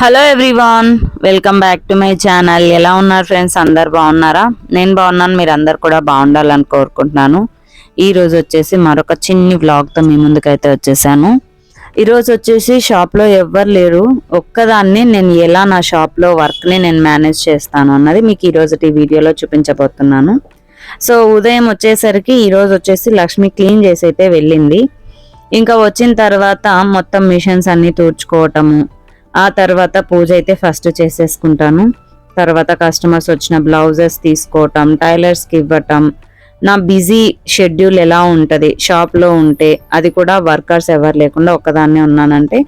Hello everyone welcome back to my channel ఎలా ఉన్నారు friends అందరు బాగున్నారా? నేను బాగున్నాను మీరు అందరు కూడా బాగుండాలని కోరుకుంటున్నాను. ఈరోజు వచ్చేసి మరొక చిన్ని వ్లాగ్తో మీ ముందుకైతే వచ్చేసాను. ఈరోజు వచ్చేసి షాప్లో ఎవ్వరు లేరు. ఒక్కదాన్ని నేను ఎలా నా షాప్లో వర్క్ని నేను మేనేజ్ చేస్తాను అన్నది మీకు ఈ రోజు ఈ వీడియోలో చూపించబోతున్నాను. సో ఉదయం వచ్చేసరికి ఈరోజు వచ్చేసి లక్ష్మి క్లీన్ చేసి అయితే వెళ్ళింది. ఇంకా వచ్చిన తర్వాత మొత్తం మిషన్స్ అన్నీ తూర్చుకోవటము ఆ తర్వాత పూజ అయితే ఫస్ట్ చేసేసుకుంటాను. తర్వాత కస్టమర్స్ వచ్చిన బ్లౌజెస్ తీసుకోవటం టైలర్స్కి ఇవ్వటం. నా బిజీ షెడ్యూల్ ఎలా ఉంటుంది? షాప్లో ఉంటే అది కూడా వర్కర్స్ ఎవరు లేకుండా ఒక్కదాన్నే ఉన్నానంటే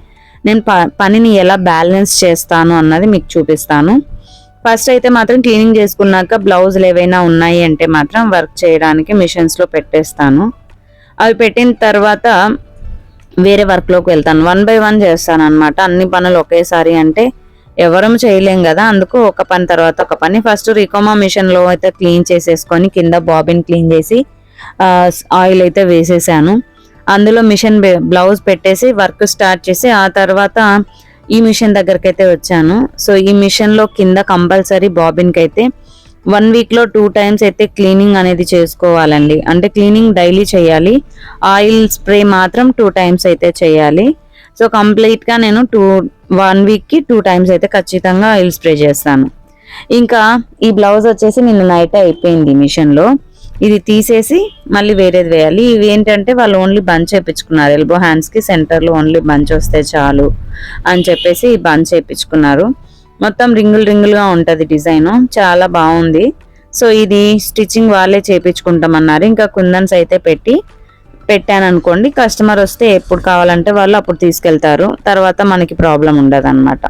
నేను ప పనిని ఎలా బ్యాలెన్స్ చేస్తాను అన్నది మీకు చూపిస్తాను. ఫస్ట్ అయితే మాత్రం క్లీనింగ్ చేసుకున్నాక బ్లౌజులు ఏవైనా ఉన్నాయి అంటే మాత్రం వర్క్ చేయడానికి మిషన్స్లో పెట్టేస్తాను. అవి పెట్టిన తర్వాత వేరే వర్క్లోకి వెళ్తాను. వన్ బై వన్ చేస్తాను అనమాట అన్ని పనులు ఒకేసారి అంటే ఎవరం చేయలేం కదా. అందుకు ఒక పని తర్వాత ఒక పని. ఫస్ట్ రికోమా మిషన్లో అయితే క్లీన్ చేసేసుకొని కింద బాబిన్ క్లీన్ చేసి ఆయిల్ అయితే వేసేసాను. అందులో మిషన్ బ్లౌజ్ పెట్టేసి వర్క్ స్టార్ట్ చేసి ఆ తర్వాత ఈ మిషన్ దగ్గరికి అయితే వచ్చాను. సో ఈ మిషన్లో కింద కంపల్సరీ బాబిన్కి అయితే వన్ వీక్లో టూ టైమ్స్ అయితే క్లీనింగ్ అనేది చేసుకోవాలండి. అంటే క్లీనింగ్ డైలీ చేయాలి. ఆయిల్ స్ప్రే మాత్రం టూ టైమ్స్ అయితే చేయాలి. సో కంప్లీట్గా నేను టూ వన్ వీక్కి టూ టైమ్స్ అయితే ఖచ్చితంగా ఆయిల్ స్ప్రే చేస్తాను. ఇంకా ఈ బ్లౌజ్ వచ్చేసి నిన్న నైట్ అయిపోయింది మిషన్లో ఇది తీసేసి మళ్ళీ వేరేది వేయాలి. ఇవి ఏంటంటే వాళ్ళు ఓన్లీ బంచ్ చేయించుకున్నారు ఎల్బో హ్యాండ్స్కి సెంటర్లో ఓన్లీ బంచ్ వస్తే చాలు అని చెప్పేసి బంచ్ చేయించుకున్నారు మొత్తం రింగులు రింగులుగా ఉంటుంది డిజైన్. చాలా బాగుంది. సో ఇది స్టిచ్చింగ్ వాళ్ళే చేపించుకుంటామన్నారు. ఇంకా కుందన్స్ అయితే పెట్టి పెట్టాను అనుకోండి. కస్టమర్ వస్తే ఎప్పుడు కావాలంటే వాళ్ళు అప్పుడు తీసుకెళ్తారు. తర్వాత మనకి ప్రాబ్లం ఉండదు అనమాట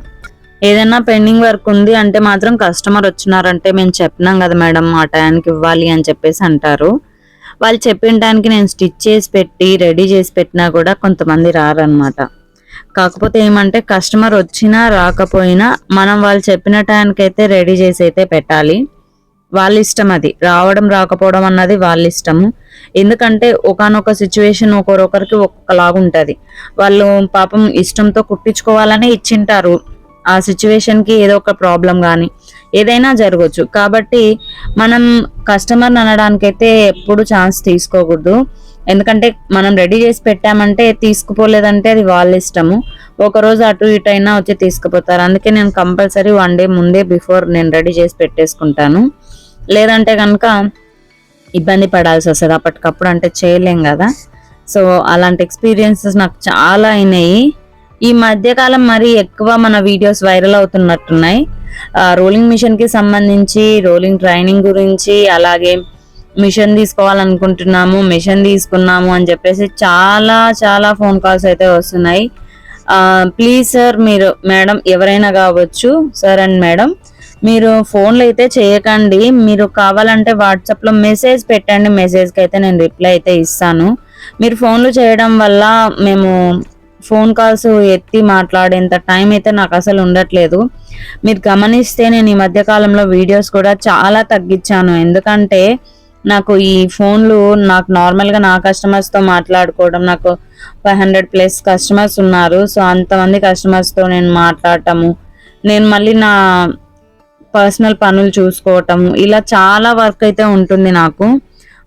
ఏదైనా పెండింగ్ వర్క్ ఉంది అంటే మాత్రం కస్టమర్ వచ్చినారంటే మేము చెప్పినాం కదా మేడం ఆ టైంకి ఇవ్వాలి అని చెప్పేసి అంటారు. వాళ్ళు చెప్పిన టైంకి నేను స్టిచ్ చేసి పెట్టి రెడీ చేసి పెట్టినా కూడా కొంతమంది రారనమాట కాకపోతే ఏమంటే కస్టమర్ వచ్చినా రాకపోయినా మనం వాళ్ళు చెప్పిన టైంకి అయితే రెడీ చేసి అయితే పెట్టాలి. వాళ్ళ ఇష్టం అది. రావడం రాకపోవడం అన్నది వాళ్ళ ఇష్టము. ఎందుకంటే ఒకనొక సిచ్యువేషన్ ఒకరొకరికి ఒక్కొక్కలాగా ఉంటుంది. వాళ్ళు పాపం ఇష్టంతో కుట్టించుకోవాలని ఇచ్చింటారు. ఆ సిచ్యువేషన్కి ఏదో ఒక ప్రాబ్లం కానీ ఏదైనా జరగచ్చు. కాబట్టి మనం కస్టమర్ని అనడానికైతే ఎప్పుడు ఛాన్స్ తీసుకోకూడదు. ఎందుకంటే మనం రెడీ చేసి పెట్టామంటే తీసుకుపోలేదంటే అది వాళ్ళ ఇష్టము. ఒక రోజు అటు ఇటు అయినా వచ్చి తీసుకుపోతారు. అందుకే నేను కంపల్సరీ వన్ డే ముందే బిఫోర్ నేను రెడీ చేసి పెట్టేసుకుంటాను. లేదంటే కనుక ఇబ్బంది పడాల్సి వస్తుంది. అప్పటికప్పుడు అంటే చేయలేం కదా. సో అలాంటి ఎక్స్పీరియన్సెస్ నాకు చాలా అయినాయి. ఈ మధ్యకాలం మరి ఎక్కువ మన వీడియోస్ వైరల్ అవుతున్నట్టున్నాయి. రోలింగ్ మిషన్కి సంబంధించి రోలింగ్ ట్రైనింగ్ గురించి అలాగే మిషన్ తీసుకోవాలనుకుంటున్నాము మిషన్ తీసుకున్నాము అని చెప్పేసి చాలా చాలా ఫోన్ కాల్స్ అయితే వస్తున్నాయి. ప్లీజ్ సార్ మీరు మేడం ఎవరైనా కావచ్చు సార్ అండ్ మేడం మీరు ఫోన్లు అయితే చేయకండి. మీరు కావాలంటే వాట్సాప్లో మెసేజ్ పెట్టండి. మెసేజ్కి అయితే నేను రిప్లై అయితే ఇస్తాను. మీరు ఫోన్లు చేయడం వల్ల మేము ఫోన్ కాల్స్ ఎత్తి మాట్లాడేంత టైం అయితే నాకు అసలు ఉండట్లేదు. మీరు గమనిస్తే నేను ఈ మధ్య కాలంలో వీడియోస్ కూడా చాలా తగ్గించాను. ఎందుకంటే నాకు ఈ ఫోన్లు నాకు నార్మల్గా నా కస్టమర్స్తో మాట్లాడుకోవడం నాకు ఫైవ్ హండ్రెడ్ ప్లస్ కస్టమర్స్ ఉన్నారు. సో అంతమంది కస్టమర్స్తో నేను మాట్లాడటము నేను మళ్ళీ నా పర్సనల్ పనులు చూసుకోవటము ఇలా చాలా వర్క్ అయితే ఉంటుంది నాకు.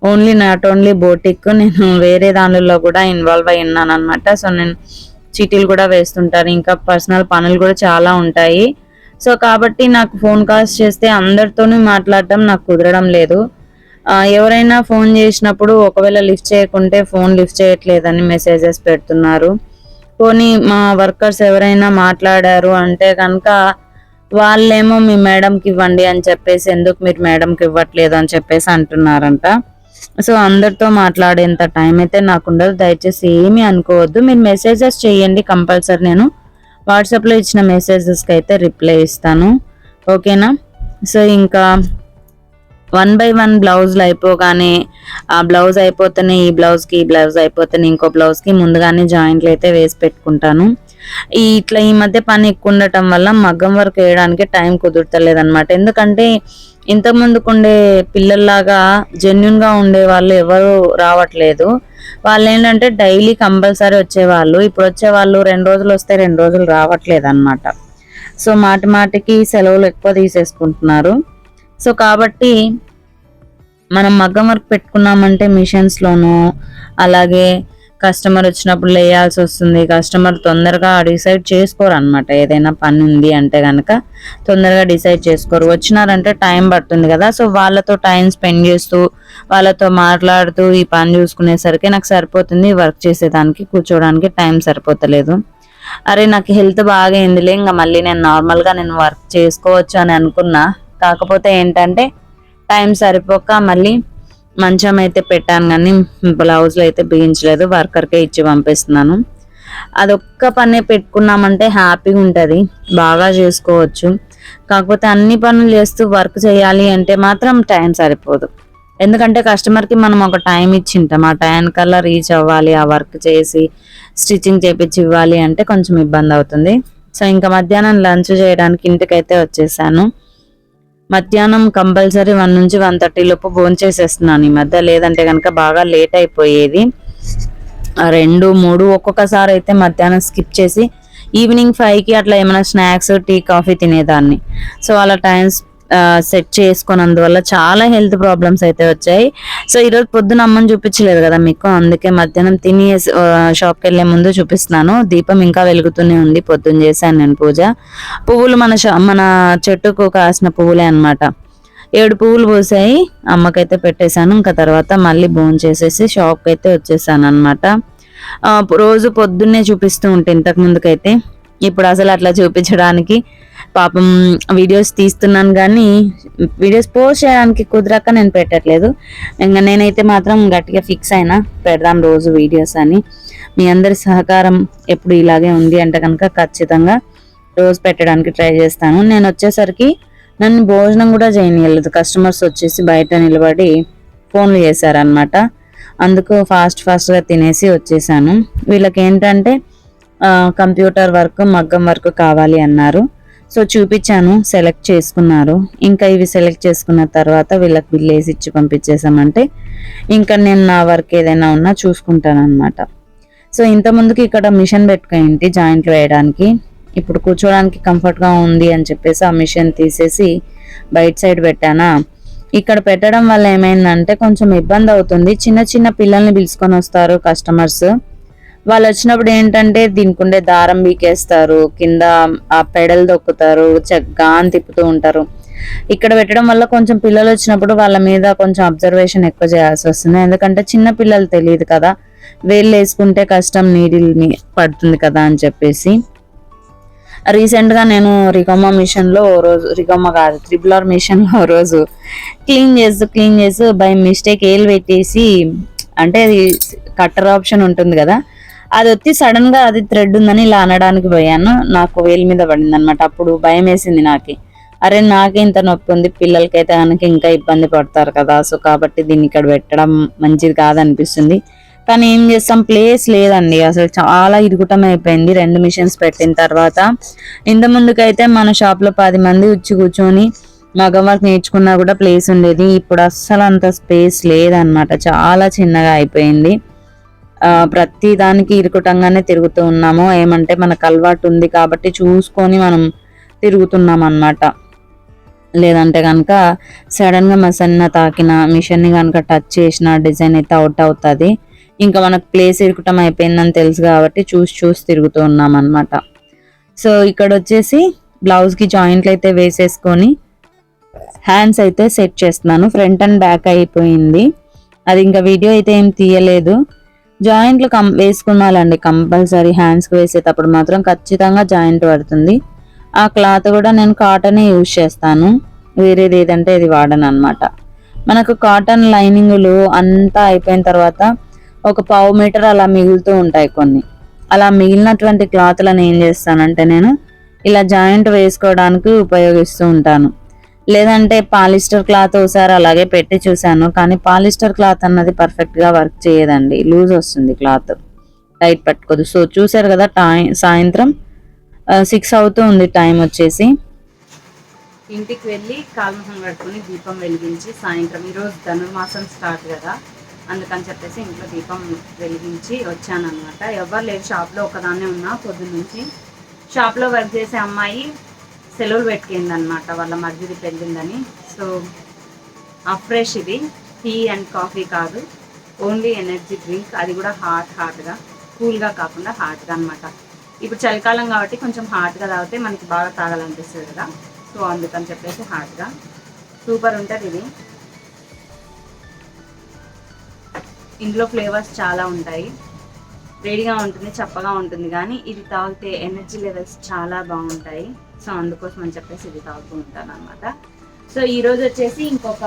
ఓన్లీ నాట్ ఓన్లీ బోటిక్ నేను వేరే దానిలో కూడా ఇన్వాల్వ్ అయి ఉన్నాను అనమాట సో నేను చీటీలు కూడా వేస్తుంటాను ఇంకా పర్సనల్ పనులు కూడా చాలా ఉంటాయి. సో కాబట్టి నాకు ఫోన్ కాల్స్ చేస్తే అందరితోనూ మాట్లాడటం నాకు కుదరడం లేదు. ఎవరైనా ఫోన్ చేసినప్పుడు ఒకవేళ లిఫ్ట్ చేయకుంటే ఫోన్ లిఫ్ట్ చేయట్లేదని మెసేజెస్ పెడుతున్నారు. పోనీ మా వర్కర్స్ ఎవరైనా మాట్లాడారు అంటే కనుక వాళ్ళేమో మీ మేడంకి ఇవ్వండి అని చెప్పేసి ఎందుకు మీరు మేడంకి ఇవ్వట్లేదు అని చెప్పేసి అంటున్నారంట. సో అందరితో మాట్లాడేంత టైం అయితే నాకు ఉండదు. దయచేసి ఏమీ అనుకోవద్దు. మీరు మెసేజెస్ చేయండి కంపల్సరీ నేను వాట్సాప్లో ఇచ్చిన మెసేజెస్కి అయితే రిప్లై ఇస్తాను. ఓకేనా సో ఇంకా వన్ బై వన్ బ్లౌజ్లు అయిపోగానే ఆ బ్లౌజ్ అయిపోతేనే ఈ బ్లౌజ్కి ఈ బ్లౌజ్ అయిపోతేనే ఇంకో బ్లౌజ్కి ముందుగానే జాయింట్లు అయితే వేసి పెట్టుకుంటాను. ఈ ఇట్లా ఈ మధ్య పని ఎక్కువ ఉండటం వల్ల మగ్గం వర్క్ వేయడానికి టైం కుదురుతలేదు అనమాట ఎందుకంటే ఇంతకుముందుకు ఉండే పిల్లల్లాగా జెన్యున్గా ఉండే వాళ్ళు ఎవరు రావట్లేదు. వాళ్ళు ఏంటంటే డైలీ కంపల్సరీ వచ్చేవాళ్ళు. ఇప్పుడు వచ్చే వాళ్ళు రెండు రోజులు వస్తే రెండు రోజులు రావట్లేదు అనమాట సో మాటి మాటికి సెలవులు ఎక్కువ తీసేసుకుంటున్నారు. సో కాబట్టి మనం మగ్గం వర్క్ పెట్టుకున్నామంటే మిషన్స్లోనూ అలాగే కస్టమర్ వచ్చినప్పుడు లేయాల్సి వస్తుంది కస్టమర్ తొందరగా డిసైడ్ చేసుకోరు అనమాట ఏదైనా పని ఉంది అంటే కనుక తొందరగా డిసైడ్ చేసుకోరు. వచ్చినారంటే టైం పడుతుంది కదా. సో వాళ్ళతో టైం స్పెండ్ చేస్తూ వాళ్ళతో మాట్లాడుతూ ఈ పని చూసుకునేసరికి నాకు సరిపోతుంది వర్క్ చేసేదానికి కూర్చోడానికి టైం సరిపోతలేదు. అరే నాకు హెల్త్ బాగా అయిందిలే ఇంకా మళ్ళీ నేను నార్మల్గా నేను వర్క్ చేసుకోవచ్చు అని అనుకున్నా. కాకపోతే ఏంటంటే టైం సరిపోక మళ్ళీ మంచం అయితే పెట్టాను కానీ బ్లౌజ్లు అయితే బిగించలేదు వర్కర్కే ఇచ్చి పంపిస్తున్నాను. అదొక్క పనే పెట్టుకున్నామంటే హ్యాపీగా ఉంటుంది బాగా చేసుకోవచ్చు. కాకపోతే అన్ని పనులు చేస్తూ వర్క్ చేయాలి అంటే మాత్రం టైం సరిపోదు. ఎందుకంటే కస్టమర్కి మనం ఒక టైం ఇచ్చింటాం ఆ టైం కల్లా రీచ్ అవ్వాలి ఆ వర్క్ చేసి స్టిచ్చింగ్ చేపించి ఇవ్వాలి అంటే కొంచెం ఇబ్బంది అవుతుంది. సో ఇంకా మధ్యాహ్నం లంచ్ చేయడానికి ఇంటికైతే వచ్చేసాను. మధ్యాహ్నం కంపల్సరీ వన్ నుంచి వన్ థర్టీ లోపు భోజనం చేసేస్తున్నాను ఈ మధ్య. లేదంటే కనుక బాగా లేట్ అయిపోయేది. ఆ రెండు మూడు ఒక్కొక్కసారి అయితే మధ్యాహ్నం స్కిప్ చేసి ఈవినింగ్ ఫైవ్కి అట్లా ఏమైనా స్నాక్స్ టీ కాఫీ తినేదాన్ని. సో అలా టైం సెట్ చేసుకున్నందువల్ల చాలా హెల్త్ ప్రాబ్లమ్స్ అయితే వచ్చాయి. సో ఈరోజు పొద్దున అమ్మని చూపించలేదు కదా మీకు అందుకే మధ్యాహ్నం తిని షాప్కి వెళ్ళే ముందు చూపిస్తున్నాను. దీపం ఇంకా వెలుగుతూనే ఉంది పొద్దున్న చేశాను నేను పూజ. పువ్వులు మన షా మన చెట్టుకు కాసిన పువ్వులే అనమాట ఏడు పువ్వులు పోసాయి అమ్మకైతే పెట్టేశాను. ఇంకా తర్వాత మళ్ళీ బోన్ చేసేసి షాప్కి అయితే వచ్చేసాను అనమాట రోజు పొద్దున్నే చూపిస్తూ ఉంటే ఇంతకు ముందుకైతే. ఇప్పుడు అసలు అట్లా చూపించడానికి పాపం వీడియోస్ తీస్తున్నాను కానీ వీడియోస్ పోస్ట్ చేయడానికి కుదరక నేను పెట్టట్లేదు. ఇంకా నేనైతే మాత్రం గట్టిగా ఫిక్స్ అయినా పెడదాం రోజు వీడియోస్ అని. మీ అందరి సహకారం ఎప్పుడు ఇలాగే ఉంది అంటే కనుక ఖచ్చితంగా రోజు పెట్టడానికి ట్రై చేస్తాను. నేను వచ్చేసరికి నన్ను భోజనం కూడా చేయనియలేదు. కస్టమర్స్ వచ్చేసి బయట నిలబడి ఫోన్లు చేశారనమాట అందుకు ఫాస్ట్ ఫాస్ట్గా తినేసి వచ్చేసాను. వీళ్ళకి ఏంటంటే కంప్యూటర్ వర్క్ మగ్గం వర్క్ కావాలి అన్నారు. సో చూపించాను సెలెక్ట్ చేసుకున్నారు. ఇంకా ఇవి సెలెక్ట్ చేసుకున్న తర్వాత వీళ్ళకి బిల్ వేసి ఇచ్చి పంపించేసామంటే ఇంకా నేను నా వర్క్ ఏదైనా ఉన్నా చూసుకుంటాను సో ఇంత ముందుకి ఇక్కడ మిషన్ పెట్టుకోండి జాయింట్లు వేయడానికి. ఇప్పుడు కూర్చోడానికి కంఫర్ట్గా ఉంది అని చెప్పేసి ఆ మిషన్ తీసేసి బయట సైడ్ పెట్టానా. ఇక్కడ పెట్టడం వల్ల ఏమైందంటే కొంచెం ఇబ్బంది అవుతుంది. చిన్న చిన్న పిల్లల్ని పిలుచుకొని వస్తారు కస్టమర్స్. వాళ్ళు వచ్చినప్పుడు ఏంటంటే దీనికి ఉండే దారం బీకేస్తారు కింద ఆ పెడలు దొక్కుతారు గాన్ తిప్పుతూ ఉంటారు. ఇక్కడ పెట్టడం వల్ల కొంచెం పిల్లలు వచ్చినప్పుడు వాళ్ళ మీద కొంచెం అబ్జర్వేషన్ ఎక్కువ చేయాల్సి వస్తుంది. ఎందుకంటే చిన్న పిల్లలు తెలియదు కదా వేళ్ళు వేసుకుంటే కష్టం నీడిల్ పడుతుంది కదా అని చెప్పేసి. రీసెంట్గా నేను రిగమ్మ మిషన్లో ఓ రోజు రిగమ్మ కాదు త్రిబులర్ మిషన్లో ఓ రోజు క్లీన్ చేస్తూ క్లీన్ చేస్తూ బై మిస్టేక్ ఏలు పెట్టేసి అంటే అది కట్టర్ ఆప్షన్ ఉంటుంది కదా అది వచ్చి సడన్గా అది థ్రెడ్ ఉందని ఇలా అనడానికి పోయాను. నాకు వేలి మీద పడింది అనమాట అప్పుడు భయం వేసింది నాకు. అరే నాకే ఇంత నొప్పి ఉంది. పిల్లలకైతే కనుక ఇంకా ఇబ్బంది పడతారు కదా. సో కాబట్టి దీన్ని ఇక్కడ పెట్టడం మంచిది కాదనిపిస్తుంది. కానీ ఏం చేస్తాం? ప్లేస్ లేదండి. అసలు చాలా ఇరుగుటం అయిపోయింది. రెండు మిషన్స్ పెట్టిన తర్వాత ఇంత ముందుకైతే మన షాప్లో పది మంది వచ్చి కూర్చొని మగం వర్క్ నేర్చుకున్నా కూడా ప్లేస్ ఉండేది. ఇప్పుడు అస్సలు అంత స్పేస్ లేదన్నమాట. చాలా చిన్నగా అయిపోయింది. ప్రతి దానికి ఇరుకుటంగానే తిరుగుతూ ఉన్నాము. ఏమంటే మనకు అలవాటు ఉంది కాబట్టి చూసుకొని మనం తిరుగుతున్నాం అన్నమాట లేదంటే కనుక సడన్గా మసన్న తాకిన మిషన్ని కనుక టచ్ చేసిన డిజైన్ అయితే అవుట్ అవుతుంది. ఇంకా మనకు ప్లేస్ ఇరుకుటం అయిపోయిందని తెలుసు కాబట్టి చూసి చూసి తిరుగుతూ ఉన్నాం అనమాట సో ఇక్కడ వచ్చేసి బ్లౌజ్కి జాయింట్లు అయితే వేసేసుకొని హ్యాండ్స్ అయితే సెట్ చేస్తున్నాను. ఫ్రంట్ అండ్ బ్యాక్ అయిపోయింది. అది ఇంకా వీడియో అయితే ఏం తీయలేదు. జాయింట్లు కం వేసుకున్నాలండి కంపల్సరీ హ్యాండ్స్కి వేసేటప్పుడు మాత్రం ఖచ్చితంగా జాయింట్ పడుతుంది. ఆ క్లాత్ కూడా నేను కాటనే యూజ్ చేస్తాను. వేరేది ఏదంటే ఇది వాడను అనమాట మనకు కాటన్ లైనింగ్లు అంతా అయిపోయిన తర్వాత ఒక పావు మీటర్ అలా మిగులుతూ ఉంటాయి కొన్ని. అలా మిగిలినటువంటి క్లాత్లను ఏం చేస్తానంటే నేను ఇలా జాయింట్ వేసుకోవడానికి ఉపయోగిస్తూ ఉంటాను. లేదంటే పాలిస్టర్ క్లాత్ ఒకసారి అలాగే పెట్టి చూశాను కానీ పాలిస్టర్ క్లాత్ అన్నది పర్ఫెక్ట్గా వర్క్ చేయదండి. లూజ్ వస్తుంది క్లాత్. టైట్ పట్టుకోదు. సో చూసారు కదా టైం సాయంత్రం సిక్స్ అవుతూ ఉంది టైం వచ్చేసి. ఇంటికి వెళ్ళి కాల్మహం కట్టుకుని దీపం వెలిగించి సాయంత్రం ఈరోజు ధనుర్మాసం స్టార్ట్ కదా అందుకని చెప్పేసి ఇంట్లో దీపం వెలిగించి వచ్చాను అనమాట ఎవరు లేరు షాప్లో ఒకదాన్నే ఉన్నా. పొద్దున్న నుంచి షాప్లో వర్క్ చేసే అమ్మాయి సెలవులు పెట్టింది అనమాట వాళ్ళ మధ్యది పెళ్ళిందని సో ఫ్రెష్ ఇది. టీ అండ్ కాఫీ కాదు. ఓన్లీ ఎనర్జీ డ్రింక్ అది కూడా హాట్ హాట్గా కూల్గా కాకుండా హాట్గా అనమాట ఇప్పుడు చలికాలం కాబట్టి కొంచెం హాట్గా తాగితే మనకి బాగా తాగాలనిపిస్తుంది కదా. సో అందుకని చెప్పేసి హాట్గా సూపర్ ఉంటుంది ఇది. ఇందులో ఫ్లేవర్స్ చాలా ఉంటాయి. వేడిగా ఉంటుంది చప్పగా ఉంటుంది. కానీ ఇది తాగితే ఎనర్జీ లెవెల్స్ చాలా బాగుంటాయి. సో అందుకోసం అని చెప్పేసి ఇది తాగుతూ ఉంటాను అనమాట సో ఈ రోజు వచ్చేసి ఇంకొక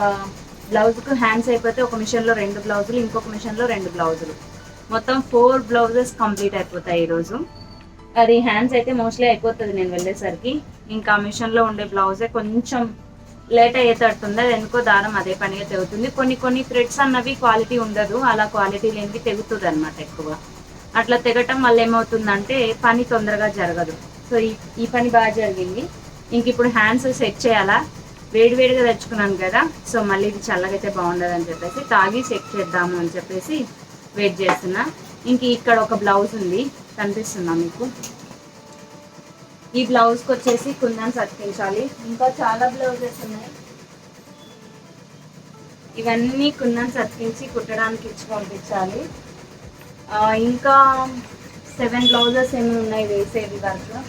బ్లౌజ్కు హ్యాండ్స్ అయిపోతే ఒక మిషన్లో రెండు బ్లౌజులు ఇంకొక మిషన్లో రెండు బ్లౌజులు. మొత్తం ఫోర్ బ్లౌజెస్ కంప్లీట్ అయిపోతాయి ఈరోజు అది హ్యాండ్స్ అయితే మోస్ట్లీ అయిపోతుంది నేను వెళ్ళేసరికి. ఇంకా మిషన్లో ఉండే బ్లౌజే కొంచెం లేట్ అయ్యేటట్టుంది అది ఎందుకో దారం అదే పనిగా తెగుతుంది. కొన్ని కొన్ని థ్రెడ్స్ అన్నవి క్వాలిటీ ఉండదు. అలా క్వాలిటీ లేనివి తెగుతుంది అనమాట ఎక్కువ. అట్లా తెగటం వల్ల ఏమవుతుందంటే పని తొందరగా జరగదు. సో ఈ ఈ పని బాగా జరిగింది. ఇంక ఇప్పుడు హ్యాండ్స్ సెట్ చేయాలా? వేడివేడిగా తెచ్చుకున్నాను కదా సో మళ్ళీ ఇది చల్లగైతే బాగుండదు అని చెప్పేసి తాగి చెక్ చేద్దాము అని చెప్పేసి వెయిట్ చేస్తున్నా. ఇంక ఇక్కడ ఒక బ్లౌజ్ ఉంది కనిపిస్తుందా మీకు? ఈ బ్లౌజ్కి వచ్చేసి కుందన్స్ అతికించాలి ఇంకా చాలా బ్లౌజెస్ ఉన్నాయి. ఇవన్నీ కుందన్స్ అతికించి కుట్టడానికి ఇచ్చి పంపించాలి. ఇంకా సెవెన్ బ్లౌజెస్ ఏమి ఉన్నాయి వేసేవి దాంట్లో?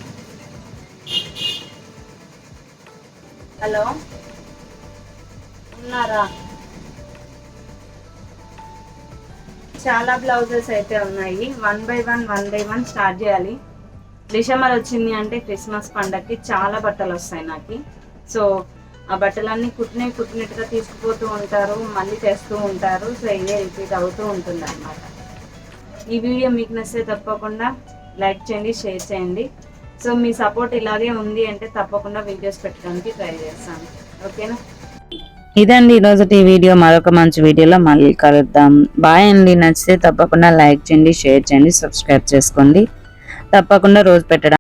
హలో? ఉన్నారా? చాలా బ్లౌజెస్ అయితే ఉన్నాయి. One by one one by one start చేయాలి. డిసెంబర్ వచ్చింది అంటే క్రిస్మస్ పండగకి చాలా బట్టలు వస్తాయి నాకు. సో ఆ బట్టలన్నీ కుట్టినవి కుట్టినట్టుగా తీసుకుపోతూ ఉంటారు మళ్ళీ తెస్తూ ఉంటారు. సో ఇదే రిపీట్ అవుతూ ఉంటుంది అనమాట ఈ వీడియో మీకు నచ్చితే తప్పకుండా లైక్ చేయండి షేర్ చేయండి. సో మీ సపోర్ట్ ఇలాగే ఉంది అంటే తప్పకుండా వీడియోస్ పెట్టడానికి ట్రై చేస్తాను. ఓకేనా? ఇదండి ఈరోజు ఈ వీడియో. మరొక మంచి వీడియోలో మళ్ళీ కలుద్దాం. బాయ్ అండి. నచ్చితే తప్పకుండా లైక్ చేయండి షేర్ చేయండి సబ్స్క్రైబ్ చేసుకోండి. తప్పకుండా రోజు పెట్టడం